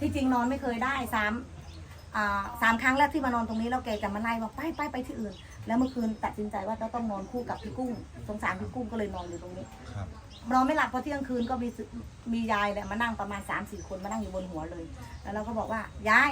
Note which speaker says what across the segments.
Speaker 1: ที่จริงนอนไม่เคยได้สามอ่าสามครั้งแรกที่มานอนตรงนี้แล้วแกจะมาไล่บอกไปไปไปที่อื่น แล้วเมื่อคืนตัดสินใจว่าจะต้องนอนคู่กับพี่กุ้งสงสารพี่กุ้งก็เลยนอนอยู่ตรงนี้
Speaker 2: ครับ
Speaker 1: นอนไม่หลับเพราะเที่ยงคืนก็มีสึมียายแหละมานั่งประมาณ3ามสี่คนมานั่งอยู่บนหัวเลย แล้วเราก็บอกว่ายาย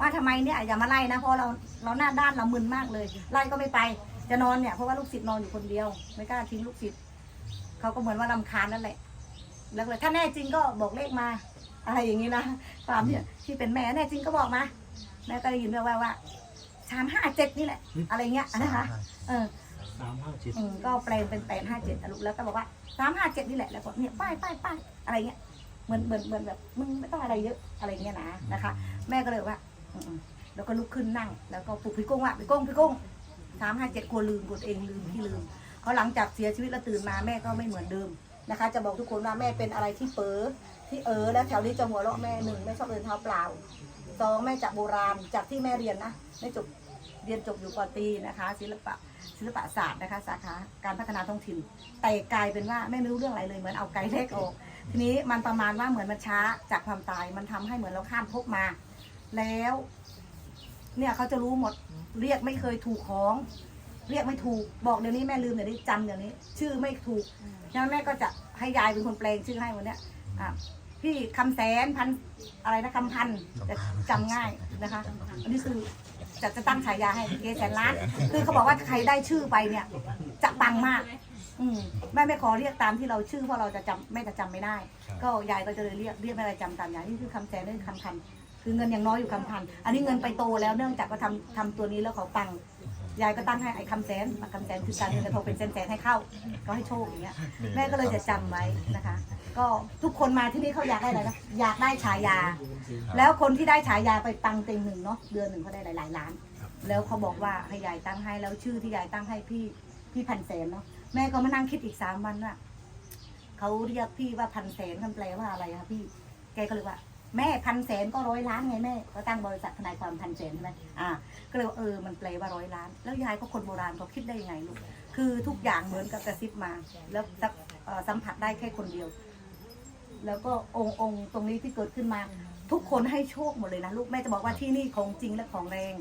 Speaker 1: ว่าทำไมเนี่ยอย่ามาไล่นะเพราะเราเราหน้าด้านเรามึนมากเลย ไล่ก็ไม่ไปจะนอนเนี่ยเพราะว่าลูกศิษย์นอนอยู่คนเดียว ไม่กล้าทิ้งลูกศิษย์เขาก็เหมือนว่าลำคาญนั่นแหละแล้วก็เลยถ้าแน่จริงก็บอกเลขมา อะไรอย่างนี้นะความที่ที่เป็นแม่แน่จริงก็บอกมาแม่ก็ได้ยินด้วยว่าว่าสามห้าเจ็ดนี่แหละ อะไรเงี้ยนะคะ เออ
Speaker 3: สามห้าเจ็ด
Speaker 1: อืมก็แปลงเป็นแปดห้าเจ็ดลูกแล้วก็บอกว่าสามห้าเจ็ดนี่แหละแล้วก็เนี่ยป้ายป้ายป้ายอะไรเงี้ยเหมือนเหมือนเหมือนแบบมึงไม่ต้องอะไรเยอะอะไรเงี้ยนะนะคะ แม่ก็เลยบอกว่าอืมๆแล้วก็ลุกขึ้นนั่ง แล้วก็ปลุกพี่กุ้งว่าพี่กุ้งพี่กุ้งสามห้าเจ็ดกลัวลืมกลัวตัวเองลืมที่ลืมเขาหลังจากเสียชีวิตแล้วตื่นมาแม่ก็ไม่เหมือนเดิมนะคะ จะบอกทุกคนว่าแม่เป็นอะไรที่เป๋อ ที่เออแล้วแถวนี้จะหัวเราะแม่หนึ่งแม่ชอบเดินเท้าเปล่าสองแม่จากโบราณจากที่แม่เรียนนะแม่จบเรียนจบอยู่ปอตีนะคะ ศิลปะศิลปศาสตร์นะคะสาขาการพัฒนาท้องถิ่น แต่กลายเป็นว่าแม่ไม่รู้เรื่องอะไรเลยเหมือนเอาไกลเลขออกทีนี้มันประมาณว่าเหมือนมันช้าจากความตายมันทำให้เหมือนเราข้ามภพมา แล้ว เนี่ยเขาจะรู้หมดเรียกไม่เคยถูกของ เรียกไม่ถูกบอกเดี๋ยวนี้แม่ลืมเดี๋ยวนี้จำเดี๋ยวนี้ ชื่อไม่ถูกฉะนั้นแม่ก็จะให้ยายเป็นคนแปลงชื่อให้วันเนี้ยอะ พี่คำแสนพันอะไรนะคำพันจะจำง่ายนะคะ อันนี้คือจะจะตั้งฉายาให้เกแสนล้าน คือเขาบอกว่าใครได้ชื่อไปเนี่ย จะปังมาก อืมแม่ไม่ขอเรียกตามที่เราชื่อเพราะเราจะจำแม่จะจำไม่ได้ ก็ยายก็จะเลยเรียกเรียกไม่ได้จำตามยายนี่คือคำแสนนี่คือคำพัน คือเงินยังน้อยอยู่คำพัน อันนี้เงินไปโตแล้วเนื่องจากว่าทำทำตัวนี้แล้วเขาปัง ยายก็ตั้งให้ไอ้คำแสนคำแสนคือการเงินกระทงเป็นแสนๆให้เข้า ก็ให้โชคอย่างเงี้ยแม่ก็เลยจะจำไว้นะคะ ก็ทุกคนมาที่นี่เขาอยากได้อะไรนะอยากได้ฉายา แล้วคนที่ได้ฉายาไปปังเต็งหนึ่งเนาะเดือนหนึ่งเขาได้หลายๆล้าน แล้วเขาบอกว่าให้ยายตั้งให้แล้วชื่อที่ยายตั้งให้พี่พี่พันแสนเนาะแม่ก็มานั่งคิดอีกสามวันว่าเขาเรียกพี่ว่าพันแสนคำแปลว่าอะไรคะพี่แกก็เลยว่า แม่พันแสนก็ร้อยล้านไงแม่เขาตั้งบริษัททนายความพันแสนใช่ไหมอ่าก็เลยเออมันแปลว่าร้อยล้าน แล้วยายก็คนโบราณเขาคิดได้ยังไงลูกคือทุกอย่างเหมือนกับกระซิบมา แล้วสัสัมผัสได้แค่คนเดียว แล้วก็องค์องค์ตรงนี้ที่เกิดขึ้นมา ทุกคนให้โชคหมดเลยนะลูกแม่จะบอกว่าที่นี่ของจริงและของแรง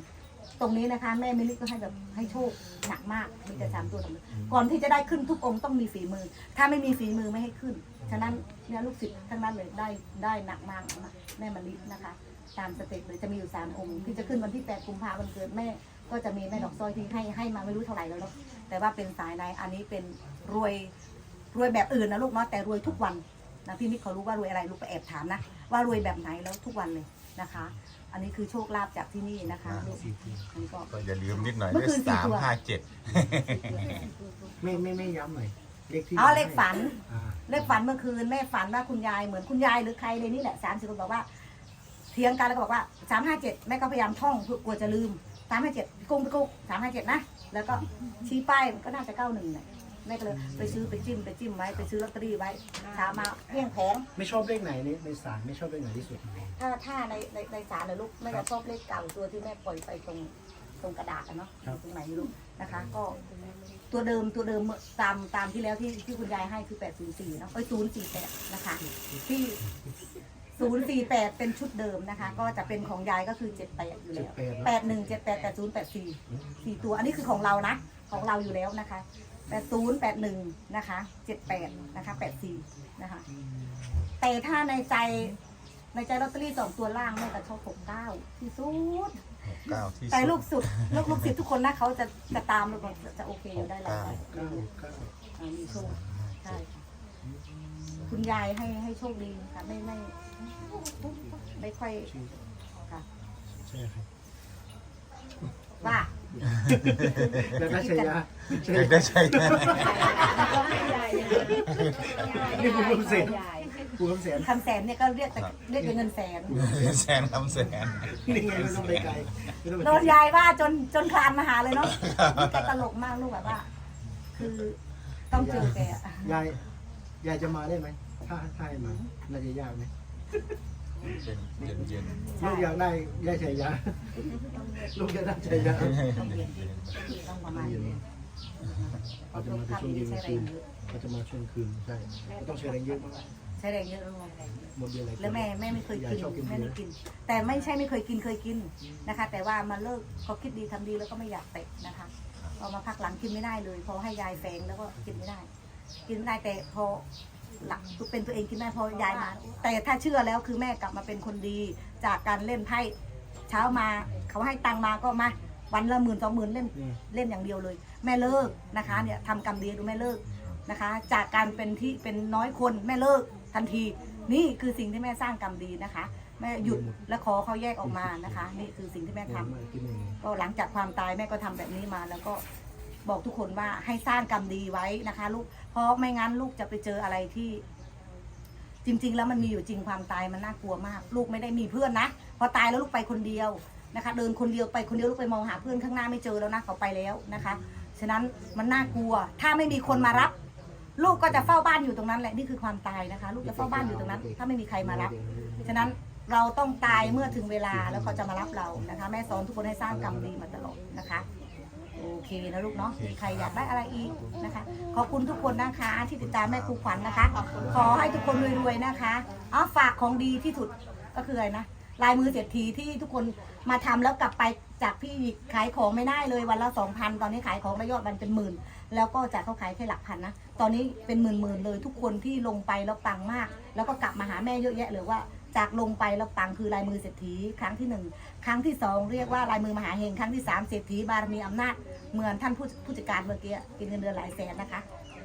Speaker 1: ตรงนี้นะคะ แม่มิลิก็ให้แบบให้โชคหนักมากมีแต่สามตัวสามตัวก่อนที่จะได้ขึ้นทุกองค์ต้องมีฝีมือ ถ้าไม่มีฝีมือไม่ให้ขึ้น ฉะนั้นเนี่ยลูกศิษย์ทั้งนั้นเลยได้ได้หนักมากนะแม่มะลินะคะ ตามสเต็ปเลยจะมีอยู่สามองค์ที่จะขึ้นวันที่แปดกุมภาพันธ์วันเกิดแม่ก็จะมีแม่ดอกสร้อยที่ให้ให้มาไม่รู้เท่าไหร่แล้วเนาะแต่ว่าเป็นสายในอันนี้เป็นรวยรวยแบบอื่นนะลูกเนาะแต่รวยทุกวันนะพี่นิดเขารู้ว่ารวยอะไรลูกไปแอบถามนะว่ารวยแบบไหนแล้วทุกวันเลยนะคะ อันนี้คือโชคลาภจากที่นี่นะคะลูกอันนี้ก็
Speaker 2: ก็อย่าลืมนิดหน่อย
Speaker 1: เมื่
Speaker 2: ด้
Speaker 1: อ
Speaker 2: วย
Speaker 1: คืนสี่
Speaker 2: สาม
Speaker 1: ตัว
Speaker 2: ห้าเจ็ด
Speaker 3: ไม่ไม่ไม่ย้ำหน่อยเลขที่
Speaker 1: เอาเลขฝัน
Speaker 3: อ่า
Speaker 1: เลขฝันเมื่อคืนแม่ฝันว่าคุณยายเหมือนคุณยายหรือใครเลยนี่แหละสามสิบคนบอกว่าเถียงกันแล้วก็บอกว่าสามห้าเจ็ดแม่ก็พยายามท่องเพื่อกลัวจะลืมสามห้าเจ็ดกุ้งไปกุ้งสามห้าเจ็ดนะแล้วก็ชี้ป้ายมันก็น่าจะเก้าหนึ่งเนี่ย แม่ก็เลยไปซื้อไปจิ้มไปจิ้มไว้ไปซื้อลอตเตอรี่ไว้เช้ามาเพี้ยงแผง
Speaker 3: ไม่ชอบเลขไหนในในศาลไม่ชอบเลขไหนที่สุด
Speaker 1: ถ้าถ้าในในในศาลเลยลูกแม่จะชอบเลขเก่าตัวที่แม่ปล่อยไปตรงตรงกระดาษอะเนาะ
Speaker 3: ครับ
Speaker 1: ตรงไหนไม่รู้นะคะ ก็ตัวเดิมตัวเดิมตามตามที่แล้วที่ที่คุณยายให้คือแปดศูนย์สี่เนาะเอ้ยศูนย์สี่แปดนะคะ ที่ศูนย์สี่แปดเป็นชุดเดิมนะคะ ก็จะเป็นของยายก็คือเจ็ดแปดอยู่แล้วแปดหนึ่งเจ็ดแปดแปดศูนย์แปดสี่สี่ตัว อันนี้คือของเรานะ ของเราอยู่แล้วนะคะ แปดศูนย์แปดหนึ่งนะคะเจ็ดแปดนะคะแปดสี่นะคะ แต่ถ้าในใจในใจลอตเตอรี่สองตัวล่างแม่ก็ชอบหกเก้าที่สุด
Speaker 2: เก้าที่
Speaker 1: แต่
Speaker 2: สุ
Speaker 1: ลู
Speaker 2: ด
Speaker 1: กสุดลูกลูกศิษย์ทุกคนนะเขาจะจะตามลูกจะจะโอเคอยู่ได้หลายใบ
Speaker 3: เก้าเก้า
Speaker 1: อ่ามีโชคใช่ค่ะคุณยายให้ให้โชคดีค่ะไม่ไม่ไม่ค่อยค่ะ
Speaker 3: ใช่ครับ
Speaker 1: ว่า
Speaker 3: แล้วก็ชัยยะชัย
Speaker 2: อยาก
Speaker 3: ยะ
Speaker 2: ได้ใช่ไหม
Speaker 3: นี่คุณคำเสนคุณคำเสน
Speaker 1: คำแสนเนี่ยก็เรียกแต่เรียกเป็นเงินแสน
Speaker 2: แสนคำแสน
Speaker 3: นี่ไงไม่ต้องไปไกลไม่ต้องไป
Speaker 1: โดนยายว่าจนจนคลานมาหาเลยเนาะแกตลกมากลูกแบบว่า คือต้องเจอแกอะ
Speaker 3: ยายยายจะมาได้ไหมถ้าถ้าให้มาน่าจะยากไหม
Speaker 2: เป็นเย็นเย็น
Speaker 3: ลูกอยากได้ยายชัยยะลูกอยากได้ชัยยะ
Speaker 1: ต้องเรียนต้องประมาณนี้
Speaker 3: เขาจะมาในช่วงเย็นกลางคืนเขาจะมาช่วงคืนใช่ก็ต้องใช้แรงเยอะมาก
Speaker 1: ใช้แรงเยอะลูก
Speaker 3: หมดเดือนอะไร
Speaker 1: แล้วแม่แม่ไม่เคย
Speaker 3: ยาย
Speaker 1: กิน
Speaker 3: ชอบกิน
Speaker 1: แม่
Speaker 3: เนื้
Speaker 1: ไม่
Speaker 3: อ
Speaker 1: กิน แต่ไม่ใช่ไม่เคยกินเคยกินนะคะ แต่ว่ามาเลิกก็คิดดีทำดีแล้วก็ไม่อยากเตะนะคะพอมาพักหลังกินไม่ได้เลยพอให้ยายแฝงแล้วก็กินไม่ได้ กินไม่ได้แต่พอ หลักเป็นตัวเองกินได้พอยายมา แต่ถ้าเชื่อแล้วคือแม่กลับมาเป็นคนดีจากการเล่นไพ่เช้ามาเขาให้ตังค์มาก็มาวันละหมื่นสองหมื่นเล่น
Speaker 3: อืม
Speaker 1: เล่นอย่างเดียวเลย แม่เลิกนะคะเนี่ยทำกรรมดีดูแม่เลิกนะคะ จากการเป็นที่เป็นน้อยคนแม่เลิกทันที นี่คือสิ่งที่แม่สร้างกรรมดีนะคะ แม่หยุดและขอเขาแยกออกมานะคะ นี่คือสิ่งที่แม่ทำ
Speaker 3: มากินเอง
Speaker 1: ก็หลังจากความตายแม่ก็ทำแบบนี้มาแล้วก็ บอกทุกคนว่าให้สร้างกรรมดีไว้นะคะ ลูกเพราะไม่งั้นลูกจะไปเจออะไรที่ จริง ๆ แล้วมันมีอยู่จริงความตายมันน่ากลัวมาก ลูกไม่ได้มีเพื่อนนะพอตายแล้วลูกไปคนเดียวนะคะ เดินคนเดียวไปคนเดียวลูกไปมองหาเพื่อนข้างหน้าไม่เจอแล้วนะเขาไปแล้วนะคะ ฉะนั้นมันน่ากลัว ถ้าไม่มีคนมารับ ลูกก็จะเฝ้าบ้านอยู่ตรงนั้นแหละนี่คือความตายนะคะ ลูกจะเฝ้าบ้านอยู่ตรงนั้น ถ้าไม่มีใครมารับ ฉะนั้นเราต้องตายเมื่อถึงเวลาแล้วเขาจะมารับเรานะคะ แม่สอนทุกคนให้สร้างกรรมดีมาตลอดนะคะ โอเคนะลูกเนาะมีใครอยากได้อะไรอีกนะคะ ขอบคุณทุกคนนะคะ ที่ติดตามแม่ครูขวัญนะคะ ขอให้ทุกคนรวยๆนะคะอ๋อฝากของดีที่สุดก็คืออะไรนะลายมือเศรษฐีที่ทุกคนมาทำแล้วกลับไปจากพี่ขายของไม่ได้เลยวันละสองพันตอนนี้ขายของแล้วยอดมันเป็นหมื่น แล้วก็จากเขาขายแค่หลักพันนะ ตอนนี้เป็นหมื่นๆเลยทุกคนที่ลงไปแล้วปังมาก แล้วก็กลับมาหาแม่เยอะแยะเลยว่า จากลงไปแล้วปังคือลายมือเศรษฐีครั้งที่หนึ่งครั้งที่สองเรียกว่าลายมือมหาเฮงครั้งที่สามเศรษฐีบารมีอำนาจเหมือนท่านผู้ผู้จัดการเมื่อกี้กินเงินเดือนหลายแสนนะคะ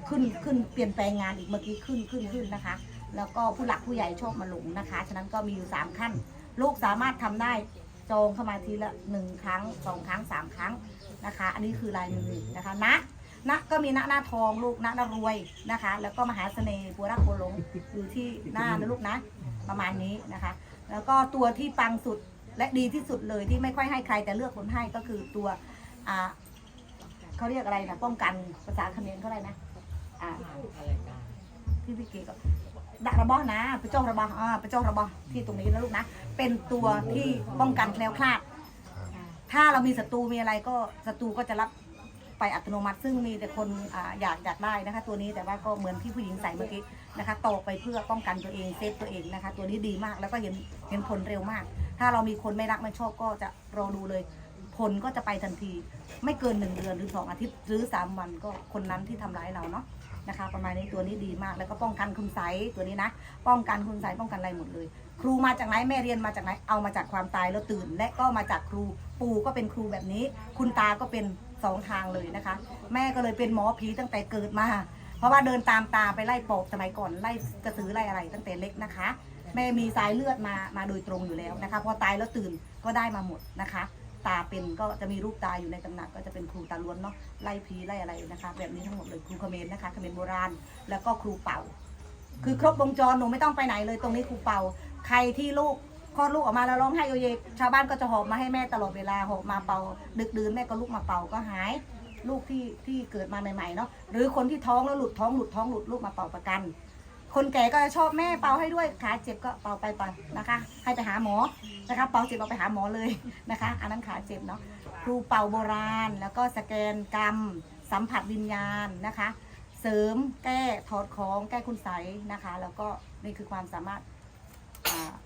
Speaker 1: ขึ้นขึ้นเปลี่ยนแปลงงานอีกเมื่อกี้ขึ้นขึ้นขึ้นนะคะ แล้วก็ผู้หลักผู้ใหญ่ชอบมาหลงนะคะ ฉะนั้นก็มีอยู่สามขั้น ลูกสามารถทำได้จองเข้ามาทีละหนึ่งครั้งสองครั้งสามครั้งนะคะ อันนี้คือลายมือนะคะนะ นะก็มีนะหน้าทองลูกนะน่ารวยนะคะ แล้วก็มหาเสน่ห์ปัวรักโปวหลงอยู่ที่หน้านะลูกนะ ประมาณนี้นะคะ แล้วก็ตัวที่ปังสุดและดีที่สุดเลยที่ไม่ค่อยให้ใครแต่เลือกคนให้ก็คือตัวอ่าเขาเรียกอะไรนะป้องกันภาษาเขมรเขาอะไรนะอ่าที่พี่เก๋ก็ดระบอนะไปจ้องระบออ่าไปจ้องระบอที่ตรงนี้นะลูกนะ เป็นตัวที่ป้องกันแคล้วคลาด ถ้าเรามีศัตรูมีอะไรก็ศัตรูก็จะรับ ไปอัตโนมัติ ซึ่งมีแต่คนออยากอยากได้นะคะ ตัวนี้แต่ว่าก็เหมือนที่ผู้หญิงใส่เมื่อกี้นะคะตอกไปเพื่อป้องกันตัวเองเซฟตัวเองนะคะ ตัวนี้ดีมากแล้วก็เห็นเห็นผลเร็วมาก ถ้าเรามีคนไม่รักไม่ชอบก็จะรอดูเลยผลก็จะไปทันที ไม่เกินหนึ่งเดือนหรือสองอาทิตย์หรือสามวันก็คนนั้นที่ทำร้ายเราเนาะนะคะ ประมาณนี้ตัวนี้ดีมาก แล้วก็ป้องกันคุณไสตัวนี้นะ ป้องกันคุณไสป้องกันอะไรหมดเลย ครูมาจากไหนแม่เรียนมาจากไหนเอามาจากความตายแล้วตื่น และก็มาจากครูปู่ก็เป็นครูแบบนี้ คุณตาก็เป็น สองทางเลยนะคะ แม่ก็เลยเป็นหมอผีตั้งแต่เกิดมา เพราะว่าเดินตามตาไปไล่ปอบสมัยก่อนไล่กระสือไล่อะไรตั้งแต่เล็กนะคะ แม่มีสายเลือดมามาโดยตรงอยู่แล้วนะคะ พอตายแล้วตื่นก็ได้มาหมดนะคะ ตาเป็นก็จะมีรูปตาอยู่ในตำหนักก็จะเป็นครูตาล้วนเนาะไล่ผีไล่อะไรนะคะ แบบนี้ทั้งหมดเลยครูเขมรนะคะเขมรโบราณ แล้วก็ครูเป่า คือครบวงจรหนูไม่ต้องไปไหนเลยตรงนี้ครูเป่า ใครที่ลูก คลอดลูกออกมาแล้วร้องไห้โอเยชาวบ้านก็จะหอบมาให้แม่ตลอดเวลาหอบมาเป่า ดึกดื่นแม่ก็ลุกมาเป่าก็หาย ลูกที่ที่เกิดมาใหม่ๆเนาะหรือคนที่ท้องแล้วหลุดท้องหลุดท้องหลุดลูกมาเป่าประกัน คนแก่ก็จะชอบแม่เป่าให้ด้วยขาเจ็บก็เป่าไปไปนะคะ ให้ไปหาหมอนะคะเป่าเจ็บเอาไปหาหมอเลยนะคะ อันนั้นขาเจ็บเนาะครูเป่าโบราณ แล้วก็สแกนกรรม สัมผัสวิญญาณนะคะ เสริมแก้ถอดของแก้คุณใสนะคะ แล้วก็นี่คือความสามารถ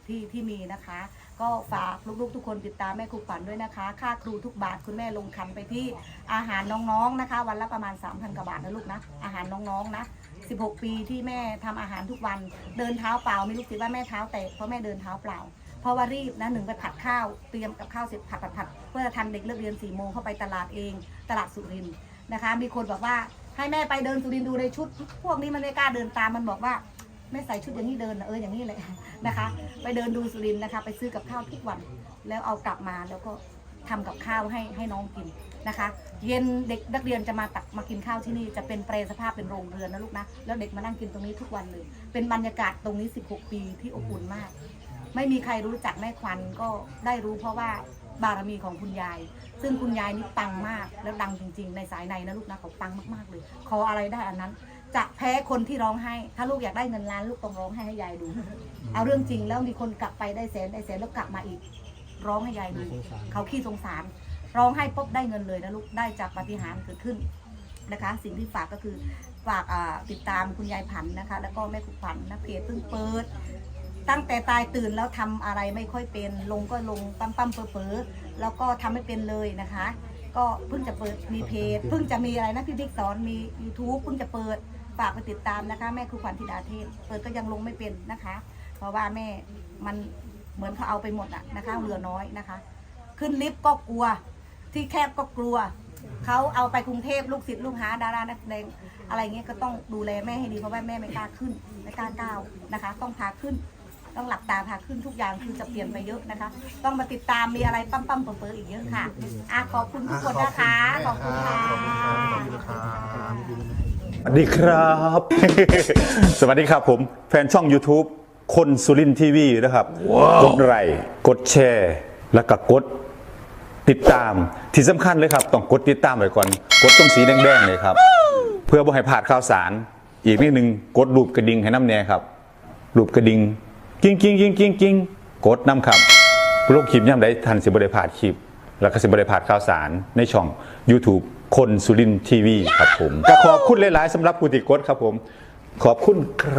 Speaker 1: ที่ที่มีนะคะ ก็ฝากลูกๆทุกคนติดตามแม่ครูขวัญด้วยนะคะ ค่าครูทุกบาทคุณแม่ลงคันไปที่อาหารน้องๆนะคะ วันละประมาณ 3,000กว่าบาทนะลูกนะอาหารน้องๆนะ16 ปีที่แม่ทำอาหารทุกวันเดินเท้าเปล่ามีลูกศิษย์ว่าแม่เท้าแตกเพราะแม่เดินเท้าเปล่าเพราะว่ารีบนะหนึ่งไปผัดข้าวเตรียมกับข้าวเสร็จผัดผัดผัดเพื่อทันเด็กเลิกเรียนสี่โมงเข้าไปตลาดเอง ตลาดสุรินนะคะ มีคนบอกว่าให้แม่ไปเดินสุรินดูในชุด พวกนี้มันไม่กล้าเดินตามมันบอกว่า ไม่ใส่ชุดอย่างนี้เดินเอออย่างนี้เลยนะคะ ไปเดินดูสุรินนะคะ ไปซื้อกับข้าวทุกวัน แล้วเอากลับมาแล้วก็ทำกับข้าวให้ให้น้องกินนะคะ เย็นเด็กนักเรียนจะมาตักมากินข้าวที่นี่จะเป็นเปรสภาพเป็นโรงเรือนนะลูกนะแล้วเด็กมานั่งกินตรงนี้ทุกวันเลย เป็นบรรยากาศตรงนี้ 16 ปีที่อบอุ่นมาก ไม่มีใครรู้จักแม่ควันก็ได้รู้เพราะว่าบารมีของคุณยาย ซึ่งคุณยายนี่ปังมากแล้วดังจริง ๆ ในสายในนะลูกนะเขาปังมากๆเลย ขออะไรได้อันนั้น จะแพ้คนที่ร้องไห้ ถ้าลูกอยากได้เงินล้านลูกต้องร้องไห้ให้ยายดู เอาเรื่องจริงแล้วมีคนกลับไปได้แสนได้แสนแล้วกลับมาอีก ร้องให้ยายดู
Speaker 3: สงสาร
Speaker 1: เขาขี้สงสาร ร้องให้ปุ๊บได้เงินเลยนะลูก ได้จากปาฏิหารย์เกิดขึ้นนะคะ สิ่งที่ฝากก็คือฝากอ่าติดตามคุณยายผันนะคะ แล้วก็แม่ขุนผันนะเพจเพิ่งเปิด ตั้งแต่ตายตื่นแล้วทำอะไรไม่ค่อยเป็น ลงก็ลงปั๊มปั๊มเปอเปอแล้วก็ทำไม่เป็นเลยนะคะ ก็เพิ่งจะเปิดมีเพจเพิ่งจะมีอะไรนะพี่บิ๊กสอนมี YouTube เพิ่งจะเปิดฝากไปติดตามนะคะ แม่ครูขวัญธิดาเทพเปิดก็ยังลงไม่เป็นนะคะ เพราะว่าแม่มันเหมือนเขาเอาไปหมดอะนะคะเหลือน้อยนะคะ ขึ้นลิฟต์ก็กลัว ที่แคบก็กลัวเขาเอาไปกรุงเทพลูกศิษย์ลูกหาดารานักแสดงอะไรเงี้ยก็ต้องดูแลแม่ให้ดีเพราะว่าแม่ไม่กล้าขึ้นไม่กล้าก้าวนะคะ ต้องพาขึ้น ต้องหลับตาพาขึ้นทุกอย่างคือจะเปลี่ยนไปเยอะนะคะ ต้องมาติดตามมีอะไรปั๊มปั๊มเปิดๆอีกเยอะค่ะอะขอบคุณทุกคนนะคะ ขอบคุณค่ะ
Speaker 2: ขอบคุณครับขอบคุณครับ
Speaker 4: สวัสดีครับ สวัสดีครับผม แฟนช่อง YouTube คนสุรินทีวีนะครับ กดไลค์กดแชร์ แล้วก็กดติดตามที่สำคัญเลยครับ ต้องกดติดตามไว้ก่อน กดตรงสีแดงๆเลยครับ เพื่อบ่ให้พลาดข่าวสาร อีกนิดนึงกดรูปกระดิ่งให้น้ำแน่ครับ รูปกระดิ่ง กิ้งกิ้งกิ้งกิ้งกิ้งกดน้ำครับโลกคลิปย่ำได้ทันสิบริพาดคลิป แล้วก็สิบริพาดข่าวสารในช่อง YouTube คนสุรินทีวีครับผมก็ขอบคุณหลาย ๆสำหรับผู้ติดกดครับผม ขอบคุณครับ